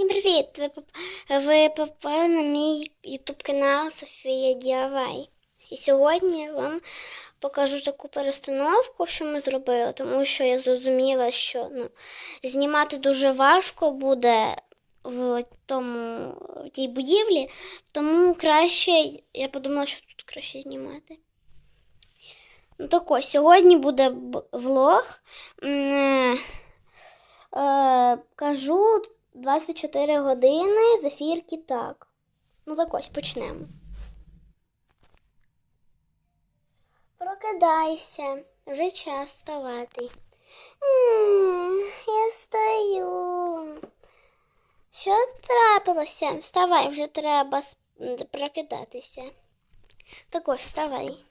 Всім привіт! Ви, ви попали на мій ютуб канал Софія Діавай. І сьогодні я вам покажу таку перестановку, що ми зробили, тому що я зрозуміла, що ну, знімати дуже важко буде в тому в тій будівлі, тому краще я подумала, що тут краще знімати. Ну так ось, сьогодні буде влог. Е, е, кажу 24 години з ефірки так. Ну так ось почнемо. Прокидайся, вже час вставати. М, Я встаю. Що трапилося? Вставай, вже треба прокидатися. Так ось, вставай.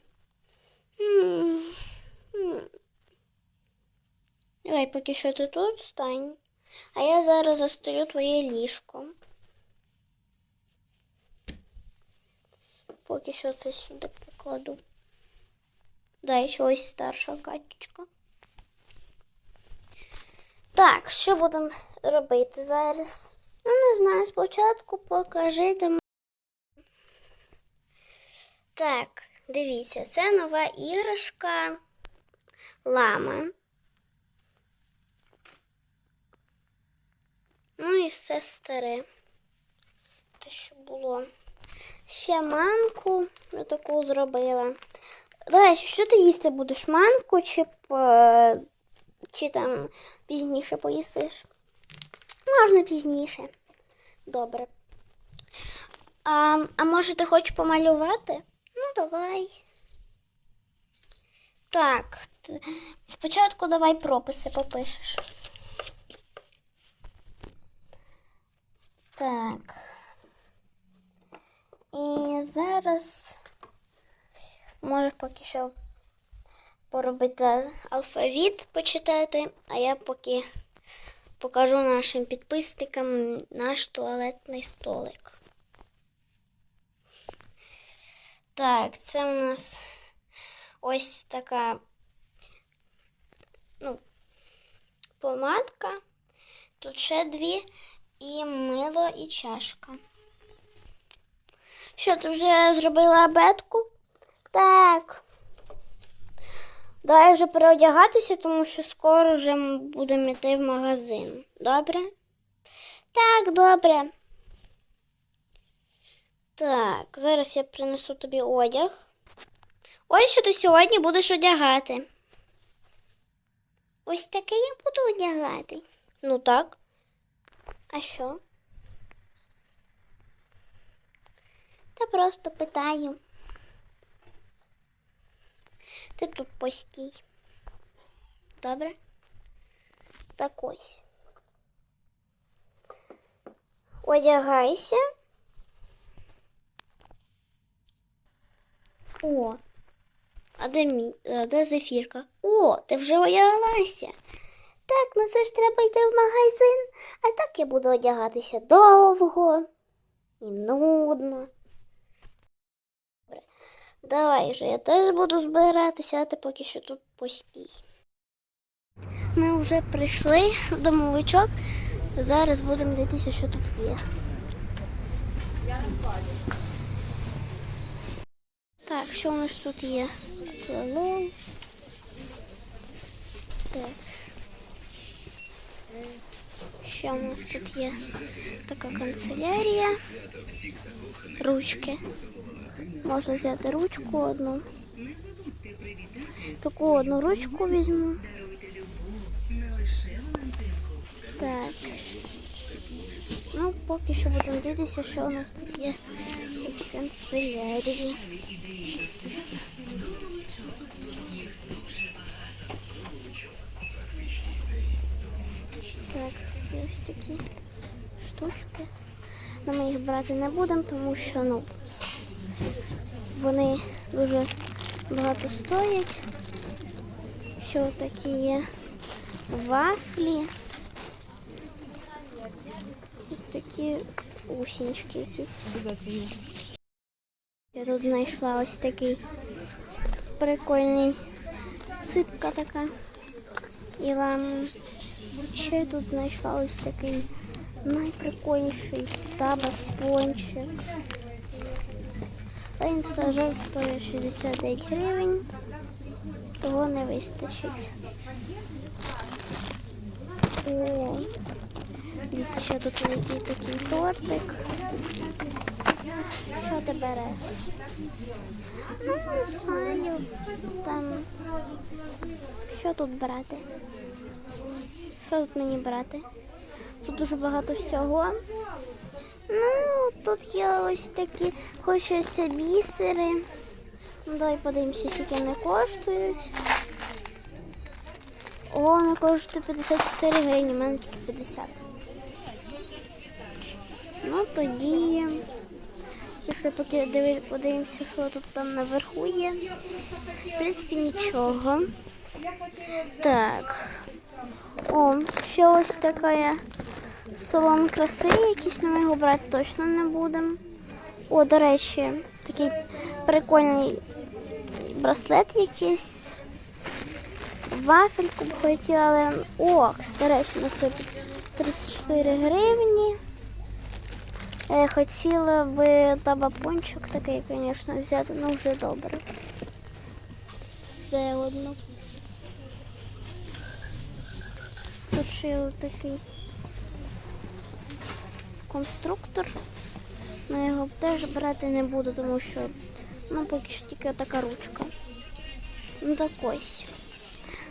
Давай, поки що ти тут стань. А я зараз застелю твоє ліжко. Поки що це сюди покладу. Дай ще ось старша катечка. Так, що будемо робити зараз? Ну, не знаю, спочатку покажи. Так, дивіться, це нова іграшка лама. Ну і все старе. Те, що було. Ще манку я таку зробила. До речі, що ти їсти будеш? Манку чи, чи там пізніше поїсиш? Можна пізніше. Добре. А, а може ти хочеш помалювати? Ну, давай. Так, спочатку давай прописи попишеш. Так. І зараз можеш поки що поробити алфавіт, почитати, а я поки покажу нашим підписникам наш туалетний столик. Так, це у нас ось така ну, помадка. Тут ще дві і мило, і чашка. Що, ти вже зробила абетку? Так. Давай вже переодягатися, тому що скоро вже м- будемо йти в магазин. Добре? Так, добре. Так, зараз я принесу тобі одяг. Ось що ти сьогодні будеш одягати. Ось таке я буду одягати. Ну так. А що? Та просто питаю. Ти тут постій. Добре? Так ось. Одягайся. О, а де мій, а де зефірка? О, ти вже одягалася. Так, ну це ж треба йти в магазин, а так я буду одягатися довго і нудно. Добре. Давай вже я теж буду збиратися, а ти поки що тут постій. Ми вже прийшли в домовичок. Зараз будемо дивитися, що тут є. Так, що у нас тут є? Так. Що у нас тут є? Така канцелярія. Ручки. Можна взяти ручку одну. Таку одну ручку візьму. Так. Ну, поки що будемо дивитися, що у нас тут є з канцелярії. Такі штучки. Но ми їх брати не будемо, тому що ну, вони дуже багато стоять. Що такі є вафлі. І такі усінчики якісь. Я тут знайшла ось такий прикольний ципка така. І вам ще тут знайшла ось такий Найприкольніший табас пончик. Він, стоїть 69 гривень. Того не вистачить. О, дивіться, ще тут який такий тортик. Що ти береш? Ну, не знаю. Там. Що тут брати? Що тут мені брати? Тут дуже багато всього. Ну, тут є ось такі хочеться бісери. Ну, давай подивимося, скільки вони коштують. О, вони коштують 54 гривні, у мене тільки 50. Ну, тоді. Пішли поки диви- подивимося, що тут там наверху є. В принципі, нічого. Так. О, ще ось така салон краси якийсь, але ми його брати точно не будемо. О, до речі, такий прикольний браслет якийсь. Вафельку б хотіла, але... О, до речі, на стоїть 34 гривні. Е, Хотіла би табапончик такий, звісно, взяти, ну вже добре. Все одно. Є такий конструктор. Ну, його теж брати не буду, тому що ну, поки що тільки така ручка. Ну так ось.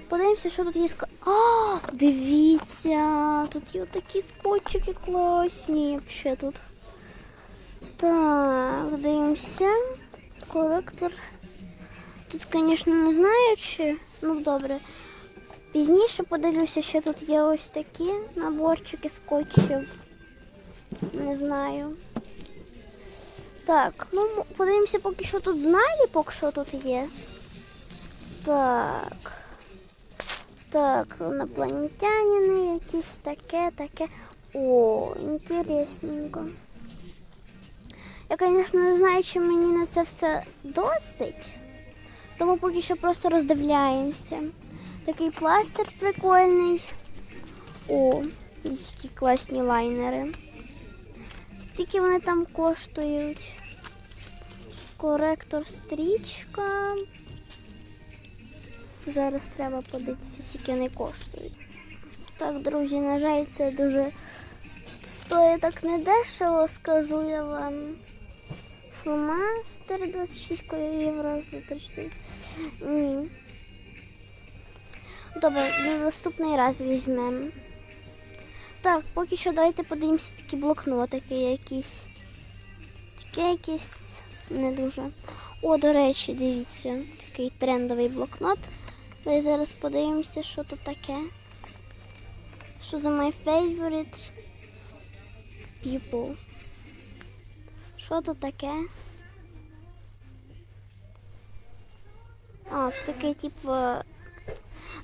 Подивимося, що тут є. ска- А, дивіться, тут є такі скотчики класні. Ще тут. Так, дивимося. Колектор. Тут, звісно, не знаю, чи. Ну, добре. Пізніше подивлюся, що тут є ось такі наборчики скотчів. Не знаю. Так, ну подивимося поки що тут наліпок, що тут є. Так. Так, інопланетянини, якісь таке, таке. О, інтересненько. Я, звісно, не знаю, чи мені на це все досить. Тому поки що просто роздивляємося. Такий пластир прикольний. О, які класні лайнери. Скільки вони там коштують? Коректор стрічка. Зараз треба подивитися, скільки вони коштують. Так, друзі, на жаль, це дуже стоїть так недешево, скажу я вам. Фломастер 26 євро за 34. Ні. Добре, на наступний раз візьмемо. Так, поки що давайте подивимося такі блокнотики якісь. Таке якісь не дуже. О, до речі, дивіться, такий трендовий блокнот. Давай зараз подивимося, що тут таке. Що за my favorite people? Що тут таке? А, це такий, типу,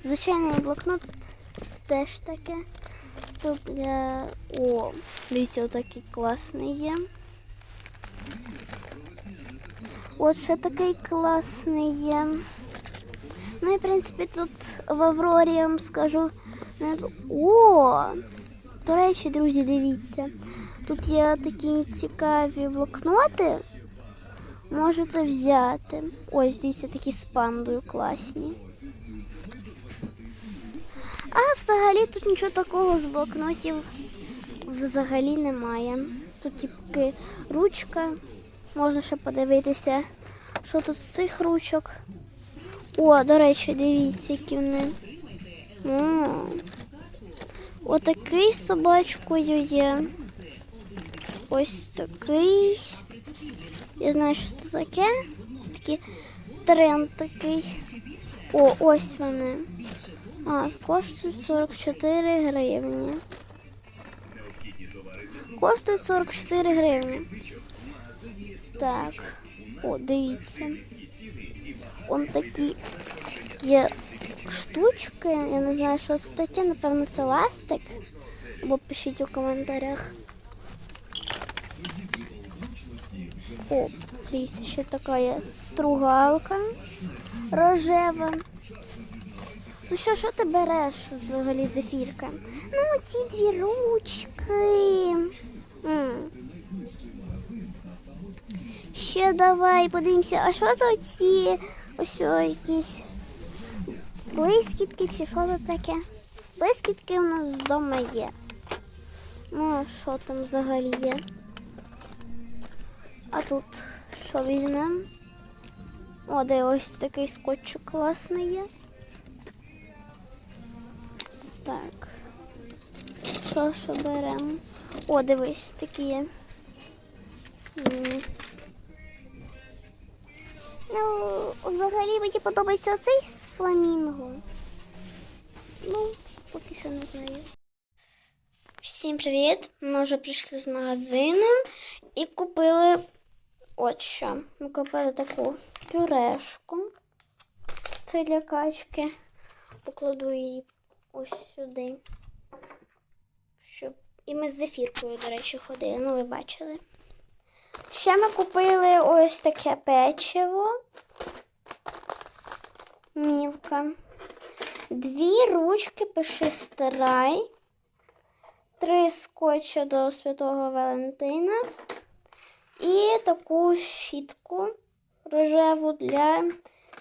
звичайний блокнот теж таке. Тут для... О, дивіться, отакий класний є. От ще такий класний є. Ну і в принципі тут в Аврорі я вам скажу. О! До речі, друзі, дивіться. Тут є такі цікаві блокноти. Можете взяти. Ось дивіться, такі з пандою класні. А взагалі тут нічого такого з блокнотів взагалі немає. Тут тільки ручка. Можна ще подивитися, що тут з цих ручок. О, до речі, дивіться, які вони. О, Отакий з собачкою є. Ось такий. Я знаю, що це таке. Це такий тренд такий. О, ось вони. А, коштують 44 гривні. Коштують 44 гривні. Так. О, дивіться. Он такі є штучки. Я не знаю, що це таке. Напевно, це ластик. Або пишіть у коментарях. О, дивіться, ще така є стругалка рожева. Ну що, що ти береш взагалі зефірка? Ну, ці дві ручки. М. Ще давай подивимося, а що за ці ось якісь блискітки чи що це таке? Блискітки у нас вдома є. Ну, а що там взагалі є? А тут що візьмемо? О, де ось такий скотчик класний є. Так. Що що беремо? О, дивись, такі є. Ну, взагалі мені подобається цей з фламінго. Ну, поки що не знаю. Всім привіт! Ми вже прийшли з магазину і купили от що. Ми купили таку пюрешку. Це для качки. Покладу її ось сюди. Щоб... І ми з зефіркою, до речі, ходили. Ну, ви бачили. Ще ми купили ось таке печиво. Мілка. Дві ручки пиши старай. Три скотча до Святого Валентина. І таку щітку рожеву для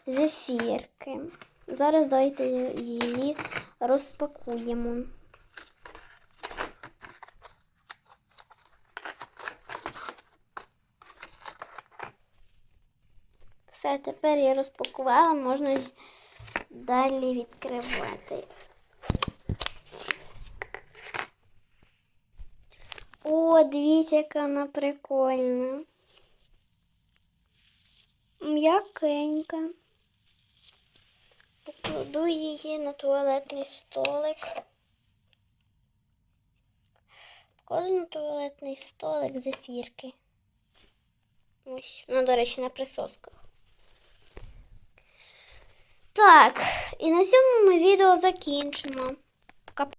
зефірки. Зараз давайте її розпакуємо. Все, тепер я розпакувала, можна далі відкривати. О, дивіться, яка вона прикольна. М'якенька. Покладу її на туалетний столик. Кладу на туалетний столик зефірки. Ось, ну, до речі, на присосках. Так, і на цьому ми відео закінчимо.